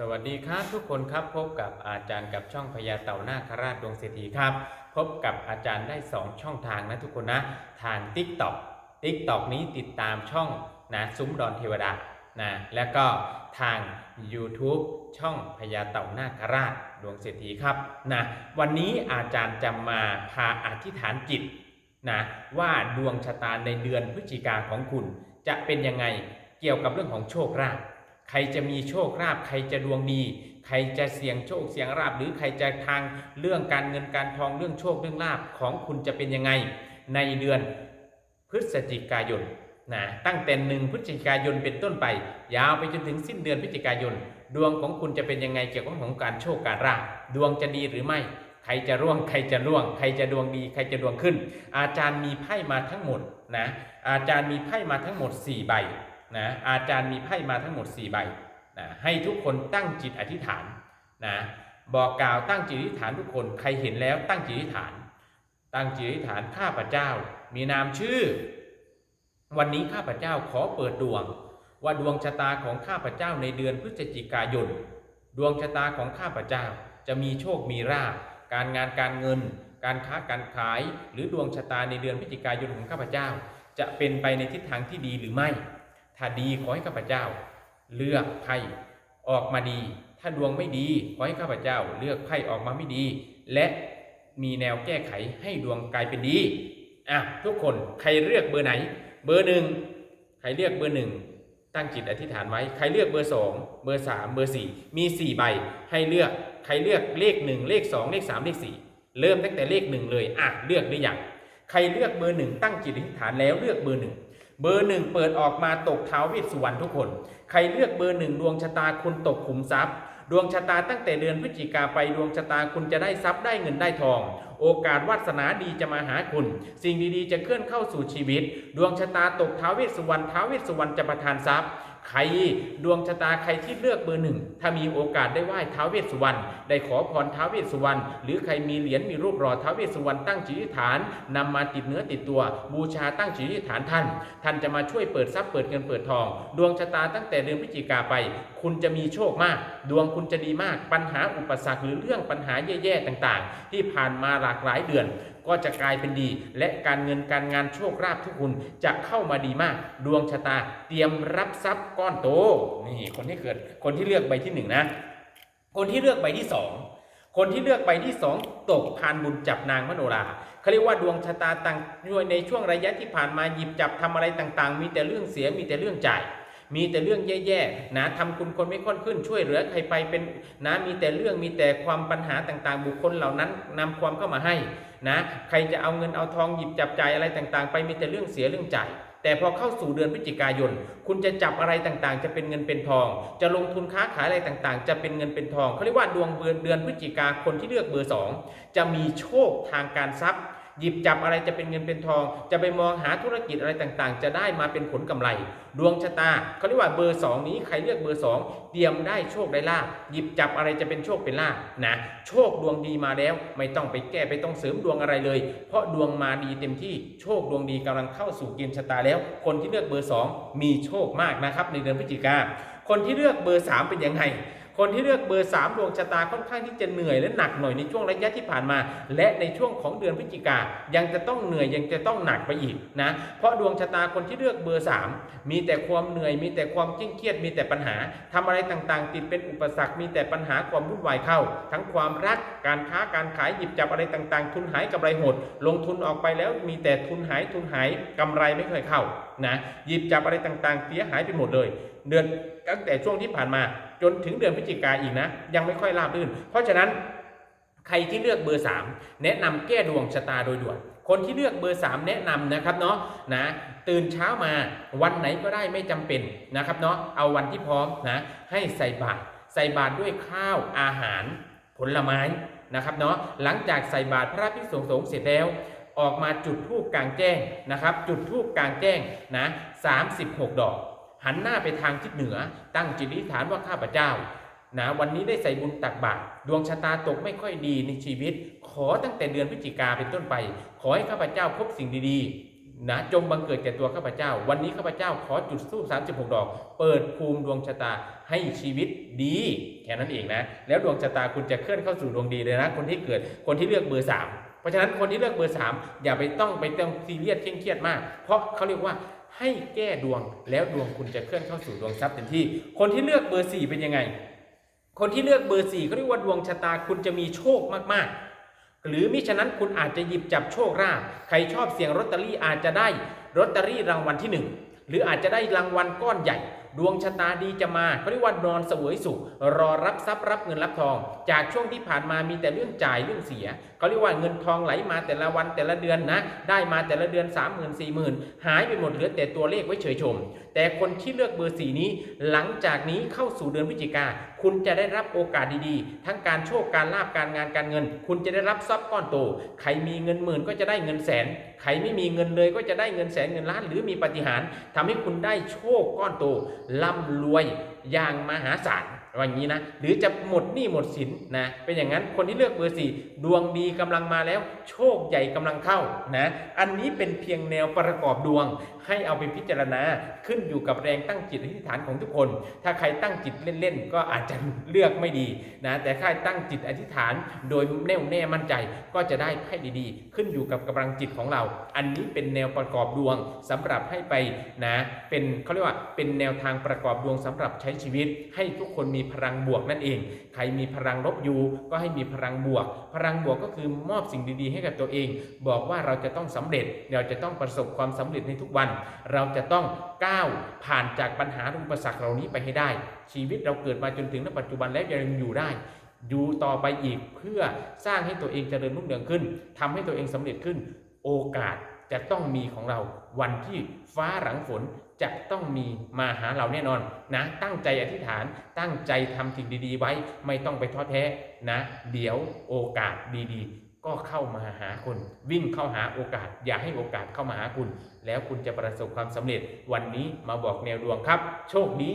สวัสดีครับทุกคนครับพบกับอาจารย์กับช่องพญาเต่านาคราชดวงเศรษฐีครับ พบกับอาจารย์ได้ 2 ช่องทางนะทุกคนนะ ทาง t ิ k t o k t i k t o k นี้ติดตามช่องนะซุ้มดอนเทวดานะแล้วก็ทาง YouTube ช่องพญาเต่านาคราชดวงเศรษฐีครับนะวันนี้อาจารย์จะมาพาอธิษฐานจิตนะว่าดวงชะตาในเดือนพฤศจิกาของคุณ จะเป็นยังไงเกี่ยวกับเรื่องของโชคลาภ ใครจะมีโชคลาภใครจะดวงดี ใครจะเสี่ยงโชคเสี่ยงลาภหรือใครจะทางเรื่องการเงินการทองเรื่องโชคเรื่องลาภของคุณจะเป็นยังไง ในเดือนพฤศจิกายนนะตั้งแต่หนึ่งพฤศจิกายนเป็นต้นไป ยาวไปจนถึงสิ้นเดือนพฤศจิกายน ดวงของคุณจะเป็นยังไงเกี่ยวกับของการโชคการลาภดวงจะดีหรือไม่ใครจะร่วงใครจะร่วง ใครจะดวงดี ใครจะดวงขึ้น อาจารย์มีไพ่มาทั้งหมดนะอาจารย์มีไพ่มาทั้งหมด 4 ใบ นะอาจารย์มีไพ่มาทั้งหมด 4 ใบนะให้ทุกคนตั้งจิตอธิษฐานนะบอกกล่าวตั้งจิตอธิษฐานทุกคนใครเห็นแล้วตั้งจิตอธิษฐาน ตั้งจิตอธิษฐานข้าพเจ้า มีนามชื่อ วันนี้ข้าพเจ้าขอเปิดดวง ว่าดวงชะตาของข้าพเจ้าในเดือนพฤศจิกายน ดวงชะตาของข้าพเจ้าจะมีโชคมีราภการงานการเงิน การค้าการขาย หรือดวงชะตาในเดือนพฤศจิกายนของข้าพเจ้า จะเป็นไปในทิศทางที่ดีหรือไม่ ถ้าดีขอให้ข้าพเจ้า เลือกไพ่ออกมาดี ถ้าดวงไม่ดีขอให้ข้าพเจ้า เลือกไพ่ออกมาไม่ดี และมีแนวแก้ไขให้ดวงกลายเป็นดีอะทุกคนใครเลือกเบอร์ไหน เบอร์หนึ่งใครเลือกเบอร์หนึ่งตั้งจิตอธิษฐานไว้ใครเลือกเบอร์สองเบอร์สามเบอร์สี่มีสี่ใบให้เลือกใครเลือกเลขหนึ่งเลขสองเลขสามเลขสี่เริ่มตั้งแต่เลขหนึ่งเลยอะเลือกหรือยังใครเลือกเบอร์หนึ่งตั้งจิตอธิษฐานแล้วเลือกเบอร์หนึ่ง เบอร์หนึ่งเปิดออกมาตกเท้าเวสสุวรรณทุกคน ใครเลือกเบอร์หนึ่งดวงชะตาคุณตกขุมทรัพย์ ดวงชะตาตั้งแต่เดือนพฤศจิกาไปดวงชะตาคุณจะได้ทรัพย์ได้เงินได้ทอง โอกาสวาสนาดีจะมาหาคุณ สิ่งดีๆ จะเคลื่อนเข้าสู่ชีวิต ดวงชะตาตกเท้าเวสสุวรรณเท้าเวสสุวรรณจะประทานทรัพย์ ใครดวงชะตาใครที่เลือกเบอร์หนึ่งถ้ามีโอกาสได้ไหว้ท้าวเวสสุวรรณได้ขอพรท้าวเวสสุวรรณหรือใครมีเหรียญมีรูปหล่อท้าวเวสสุวรรณตั้งจิตอธิษฐานนำมาติดเนื้อติดตัว บูชาตั้งจิตอธิษฐานท่าน ท่านจะมาช่วยเปิดทรัพย์เปิดเงินเปิดทอง ดวงชะตาตั้งแต่เดือนพฤศจิกาไปคุณจะมีโชคมาก ดวงคุณจะดีมาก ปัญหาอุปสรรคหรือเรื่องปัญหาแย่ๆต่างๆ ที่ผ่านมาหลากหลายเดือน ก็จะกลายเป็นดี และการเงินการงานโชคลาภทุกคุณจะเข้ามาดีมาก ดวงชะตาเตรียมรับทรัพย์ก้อนโตนี่คนที่เกิดคนที่เลือกใบที่หนึ่งนะ คนที่เลือกใบที่สองคนที่เลือกใบที่สองตกพานบุญจับนางมโนราเขาเรียกว่าดวงชะตาต่างในช่วงระยะที่ผ่านมาหยิบจับทำอะไรต่างๆ มีแต่เรื่องเสียมีแต่เรื่องจ่าย มีแต่เรื่องแย่ๆนะทำคุณคนไม่ค่อนขึ้นช่วยเหลือใครไปเป็นนะมีแต่เรื่องมีแต่ความปัญหาต่างๆ บุคคลเหล่านั้นนำความเข้ามาให้นะใครจะเอาเงินเอาทองหยิบจับจ่ายอะไรต่างๆ ไปมีแต่เรื่องเสียเรื่องจ่ายแต่พอเข้าสู่เดือนพฤศจิกายน คุณจะจับอะไรต่างๆ จะเป็นเงินเป็นทอง จะลงทุนค้าขายอะไรต่างๆ จะเป็นเงินเป็นทองเขาเรียกว่าดวงเดือนพฤศจิกาคนที่เลือกเบอร์สองจะมีโชคทางการทรัพย์ หยิบจับอะไรจะเป็นเงินเป็นทอง จะไปมองหาธุรกิจอะไรต่างๆ จะได้มาเป็นผลกำไร ดวงชะตาเขาเรียกว่าเบอร์ 2 นี้ใครเลือกเบอร์ 2 เตรียมได้โชคได้ลาบหยิบจับอะไรจะเป็นโชคเป็นลาบนะโชคดวงดีมาแล้ว ไม่ต้องไปแก้ไปต้องเสริมดวงอะไรเลย เพราะดวงมาดีเต็มที่โชคดวงดีกำลังเข้าสู่เกณฑ์ชะตาแล้ว คนที่เลือกเบอร์ 2 มีโชคมากนะครับในเดือนพฤศจิกาคนที่เลือกเบอร์ 3 เป็นยังไง คนที่เลือกเบอร์ 3 ดวงชะตาค่อนข้างที่จะเหนื่อยและหนักหน่อยในช่วงระยะที่ผ่านมา และในช่วงของเดือนพฤศจิกายังจะต้องเหนื่อยยังจะต้องหนักไปอีกนะเพราะดวงชะตาคนที่เลือกเบอร์ 3 มีแต่ความเหนื่อย มีแต่ความเคร่งเครียดมีแต่ปัญหาทำอะไรต่างๆ ติดเป็นอุปสรรค มีแต่ปัญหาความวุ่นวายเข้า ทั้งความรักการค้าการขายหยิบจับอะไรต่างๆ ทุนหายกำไรหด ลงทุนออกไปแล้วมีแต่ทุนหายทุนหายกำไรไม่เคยเข้านะหยิบจับอะไรต่างๆ เสียหายไปหมดเลย เดือนตั้งแต่ช่วงที่ผ่านมา จนถึงเดือนพฤศจิกาอีกนะ ยังไม่ค่อยราบรื่น เพราะฉะนั้นใครที่เลือกเบอร์ 3 แนะนำแก้ดวงชะตาโดยด่วนคนที่เลือกเบอร์ 3 แนะนำนะครับเนาะนะตื่นเช้ามาวันไหนก็ได้ไม่จำเป็นนะครับเนาะเอาวันที่พร้อมนะให้ใส่บาตรใส่บาตรด้วยข้าวอาหารผลไม้นะครับเนาะหลังจากใส่บาตรพระภิกษุสงฆ์เสร็จแล้ว ออกมาจุดธูปกลางแจ้งนะครับ จุดธูปกลางแจ้งนะ36 ดอก หันหน้าไปทางทิศเหนือ ตั้งจิตอธิษฐานว่าข้าพเจ้านะวันนี้ได้ใส่บุญตักบาตรดวงชะตาตกไม่ค่อยดีในชีวิต ขอตั้งแต่เดือนพฤศจิกาเป็นต้นไป ขอให้ข้าพเจ้าพบสิ่งดีๆนะจงบังเกิดแก่ตัวข้าพเจ้า วันนี้ข้าพเจ้าขอจุดธูป36 ดอก เปิดภูมิดวงชะตาให้ชีวิตดีแค่นั้นเองนะ แล้วดวงชะตาคุณจะเคลื่อนเข้าสู่ดวงดีเลยนะคนที่เกิดคนที่เลือกเบอร์3เพราะฉะนั้นคนที่เลือกเบอร์3อย่าไปต้องไปต้องซีเรียสเคร่งเครียดมาก เพราะเขาเรียกว่า ให้แก้ดวงแล้วดวงคุณจะเคลื่อนเข้าสู่ดวงทรัพย์เต็มที่ คนที่เลือกเบอร์สี่เป็นยังไง คนที่เลือกเบอร์สี่เขาเรียกว่าดวงชะตาคุณจะมีโชคมากๆ หรือมิฉะนั้นคุณอาจจะหยิบจับโชคลาภใครชอบเสี่ยงลอตเตอรี่อาจจะได้ลอตเตอรี่รางวัลที่หนึ่งหรืออาจจะได้รางวัลก้อนใหญ่ ดวงชะตาดีจะมาเขาเรียกว่านอนเสวยสุข รอรับทรัพย์รับเงินรับทอง จากช่วงที่ผ่านมามีแต่เรื่องจ่ายเรื่องเสียเขาเรียกว่าเงินทองไหลมาแต่ละวันแต่ละเดือนนะ ได้มาแต่ละเดือน 3 0 0 0 0 4 0 0 0 0 หายไปหมดเหลือแต่ตัวเลขไว้เฉยชม แต่คนที่เลือกเบอร์สีนี้ หลังจากนี้เข้าสู่เดือนพฤศจิกาคุณจะได้รับโอกาสดีๆ ทั้งการโชคการลาบการงานการเงิน คุณจะได้รับทรัพย์ก้อนโตใครมีเงินหมื่นก็จะได้เงินแสน ใครไม่มีเงินเลยก็จะได้เงินแสนเงินล้าน หรือมีปฏิหารทำให้คุณได้โชคก้อนโตร่ำรวยอย่างมหาศาล ว่าอย่างนี้นะ หรือจะหมดหนี้หมดสินนะ เป็นอย่างนั้นคนที่เลือกเบอร์สี่ดวงดีกำลังมาแล้ว โชคใหญ่กำลังเข้านะ อันนี้เป็นเพียงแนวประกอบดวง ให้เอาไปพิจารณาขึ้นอยู่กับแรงตั้งจิตอธิษฐานของทุกคน ถ้าใครตั้งจิตเล่นๆก็อาจจะเลือกไม่ดีนะ แต่ใครตั้งจิตอธิษฐานโดยแน่วแน่มั่นใจก็จะได้ไพ่ดีๆ ขึ้นอยู่กับกำลังจิตของเรา อันนี้เป็นแนวประกอบดวงสำหรับให้ไปนะ เป็นเขาเรียกว่าเป็นแนวทางประกอบดวงสำหรับใช้ชีวิตให้ทุกคนมีีพลังบวกนั่นเอง ใครมีพลังลบอยู่ก็ให้มีพลังบวก พลังบวกก็คือมอบสิ่งดีๆ ให้กับตัวเอง บอกว่าเราจะต้องสำเร็จ เราจะต้องประสบความสำเร็จในทุกวัน เราจะต้องก้าวผ่านจากปัญหาอุปสรรคเหล่านี้ไปให้ได้ ชีวิตเราเกิดมาจนถึงณปัจจุบันแล้วยังอยู่ได้อยู่ต่อไปอีกเพื่อสร้างให้ตัวเองเจริญรุ่งเรืองขึ้นทำให้ตัวเองสำเร็จขึ้น โอกาสจะต้องมีของเราวันที่ฟ้าหลังฝน จะต้องมีมาหาเราแน่นอนนะตั้งใจอธิษฐานตั้งใจทำสิ่งดี ๆ ไว้ไม่ต้องไปท้อแท้นะ เดี๋ยวโอกาสดีๆ ก็เข้ามาหาคุณ วิ่งเข้าหาโอกาส อย่าให้โอกาสเข้ามาหาคุณ แล้วคุณจะประสบความสำเร็จวันนี้มาบอกแนวดวงครับ โชคดี